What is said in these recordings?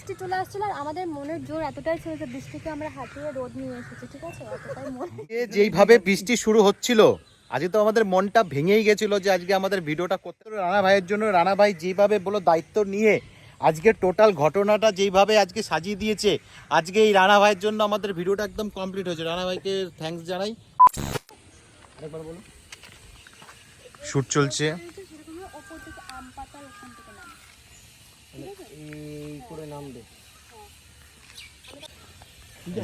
বৃষ্টি চলে আসছিল আর আমাদের মনের জোর এতটাই ছিল যে বৃষ্টিকে আমরা হাতিয়ে রোদ নিয়ে এসেছি ঠিক আছে? এতটাই মন এ যেইভাবে বৃষ্টি শুরু হচ্ছিল আজকে তো আমাদের মনটা ভেঙেই গেছিল যে আজকে আমাদের ভিডিওটা করতে হবে। রানা ভাইয়ের জন্য। রানা ভাই যেভাবে বলো দায়িত্ব নিয়ে আজকে টোটাল ঘটনাটা যেইভাবে আজকে সাজিয়ে দিয়েছে আজকে এই রানা ভাইয়ের জন্য আমাদের ভিডিওটা একদম কমপ্লিট হয়েছে। রানা ভাইকে থ্যাঙ্কস জানাই। আরেকবার বলো শুট চলছে। এই করে নামবে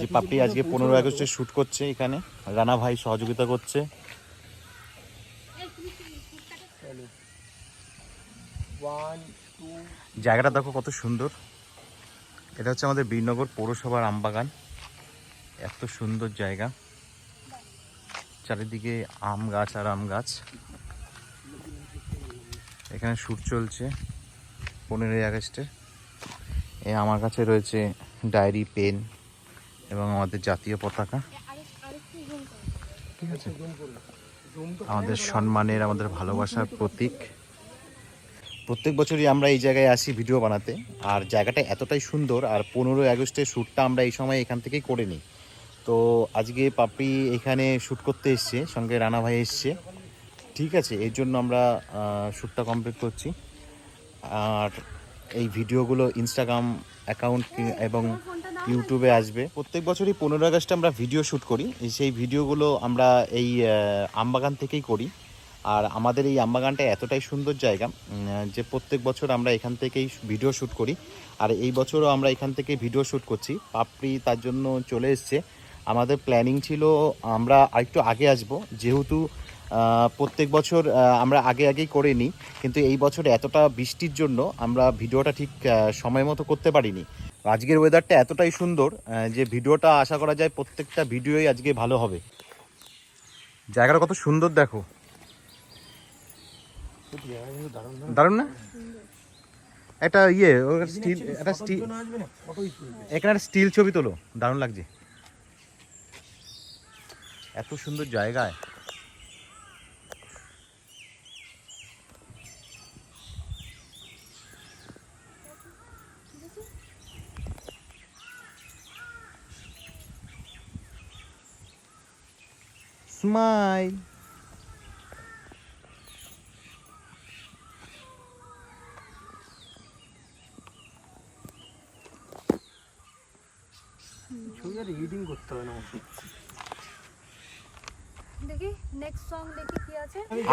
যে পাপড়ি আজকে পনেরো আগস্টে শুট করছে এখানে। রানা ভাই সহযোগিতা করছে। জায়গাটা দেখো কত সুন্দর। এটা হচ্ছে আমাদের বীরনগর পৌরসভার আমবাগান। এত সুন্দর জায়গা। চারিদিকে আম গাছ আর আম গাছ। এখানে শ্যুট চলছে। পনেরোই আগস্টে। এ, আমার কাছে রয়েছে ডায়েরি, পেন এবং আমাদের জাতীয় পতাকা। ঠিক আছে? আমাদের সম্মানের, আমাদের ভালোবাসার প্রতীক। প্রত্যেক বছরই আমরা এই জায়গায় আসি ভিডিও বানাতে। আর জায়গাটা এতটাই সুন্দর, আর পনেরোই আগস্টের শ্যুটটা আমরা এই সময় এখান থেকেই করে নিই। তো আজকে পাপড়ি এখানে শ্যুট করতে এসছে, সঙ্গে রানা ভাই এসছে। ঠিক আছে, এর জন্য আমরা শ্যুটটা কমপ্লিট করছি। আর এই ভিডিওগুলো ইনস্টাগ্রাম অ্যাকাউন্ট এবং ইউটিউবে আসবে। প্রত্যেক বছরই পনেরো আগস্টে আমরা ভিডিও শ্যুট করি। সেই ভিডিওগুলো আমরা এই আমবাগান থেকেই করি। আর আমাদের এই আমবাগানটা এতটাই সুন্দর জায়গা যে প্রত্যেক বছর আমরা এখান থেকেই ভিডিও শ্যুট করি। আর এই বছরও আমরা এখান থেকে ভিডিও শ্যুট করছি। পাপড়ি তার জন্য চলে এসছে। আমাদের প্ল্যানিং ছিল আমরা আরেকটু আগে আসব। যেহেতু প্রত্যেক বছর আমরা আগে আগেই করে নিই কিন্তু এই বছর এতটা বৃষ্টির জন্য আমরা ভিডিওটা ঠিক সময় মতো করতে পারিনি। আজকের ওয়েদারটা এতটাই সুন্দর যে ভিডিওটা আশা করা যায় প্রত্যেকটা ভিডিওই আজকে ভালো হবে। জায়গাটা কত সুন্দর দেখো। দারুণ না? একটা ইয়ে স্টিল একটা স্টিল এখানে একটা স্টিল ছবি তোলো দারুণ লাগছে। এত সুন্দর জায়গায়। স্মাইল ছবি আর এডিটিং করতে হবে না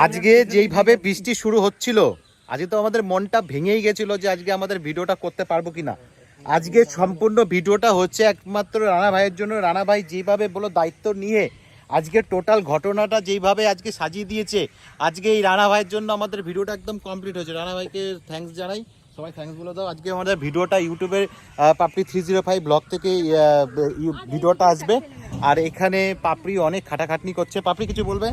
আজকে যেইভাবে বৃষ্টি শুরু হচ্ছিল আজকে তো আমাদের মনটা ভেঙেই গেছিল যে আজকে আমাদের ভিডিওটা করতে পারব কিনা। আজকে সম্পূর্ণ ভিডিওটা হচ্ছে একমাত্র রানা ভাইয়ের জন্য। রানা ভাই যেভাবে বলো দায়িত্ব নিয়ে আজকে টোটাল ঘটনাটা যেইভাবে আজকে সাজিয়ে দিয়েছে, আজকে এই রানা ভাইয়ের জন্য আমাদের ভিডিওটা একদম কমপ্লিট হয়েছে। রানা ভাইকে থ্যাংকস জানাই। সবাই থ্যাংকস বলে দাও। আজকে আমাদের ভিডিওটা ইউটিউবের Papri three zero five blog থেকে ভিডিওটা আসবে। আর এখানে পাপড়ি অনেক খাটাখাটনি করছে। পাপড়ি কিছু বলবে?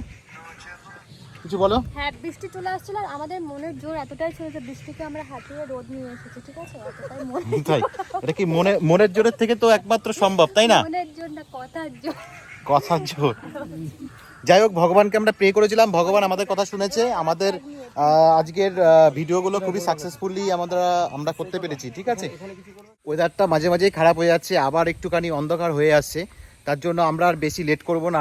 কিছু বলো? হ্যাঁ বৃষ্টি চলে আসছিল আর আমাদের মনের জোর এতটাই ছিল যে বৃষ্টিকে আমরা হাতিয়ে রোদ নিয়ে এসেছি ঠিক আছে? এতটাই মন তাই? এটা কি মনে মনের জোরের থেকে তো একমাত্র সম্ভব তাই না? মনের জোর না কথার জোর। কথার জোর। যাই হোক ভগবানকে আমরা প্রে করেছিলাম। ভগবান আমাদের কথা শুনেছে। আমাদের আজকের ভিডিওগুলো খুবই সাকসেসফুলি আমরা আমরা করতে পেরেছি ঠিক আছে? ওয়েদারটা মাঝে মাঝেই খারাপ হয়ে যাচ্ছে আবার একটুখানি অন্ধকার হয়ে আসছে। তার জন্য আমরা আর বেশি লেট করব না।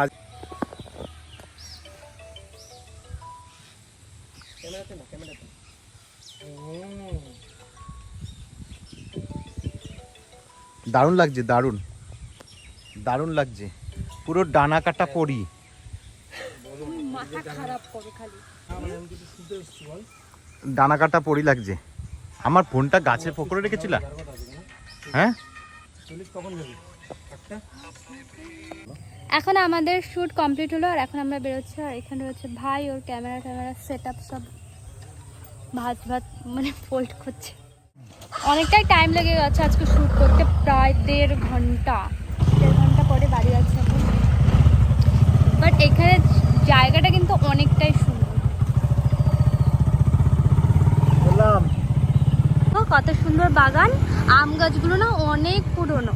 দারুণ লাগছে দারুণ। দারুণ লাগছে। পুরো ডানা কাটা বল ডানা কাটা পড়ি লাগছে। আমার ফোনটা গাছে পকড়ে রেখেছিলা? হ্যাঁ? এখন আমাদের শ্যুট কমপ্লিট হলো আর এখন আমরা বেরোচ্ছি আর এখানে রয়েছে ভাই ওর ক্যামেরা ট্যামেরা সেট আপ সব ভাত ভাত মানে ফোল্ড করছে। অনেকটাই টাইম লেগে গেছে আজকে শ্যুট করতে প্রায় দেড় ঘণ্টা। দেড় ঘণ্টা পরে বাড়ি যাচ্ছে এখন। বাট এখানে জায়গাটা কিন্তু অনেকটাই সুন্দর। বললাম। কত সুন্দর বাগান। আম গাছগুলো না অনেক পুরনো।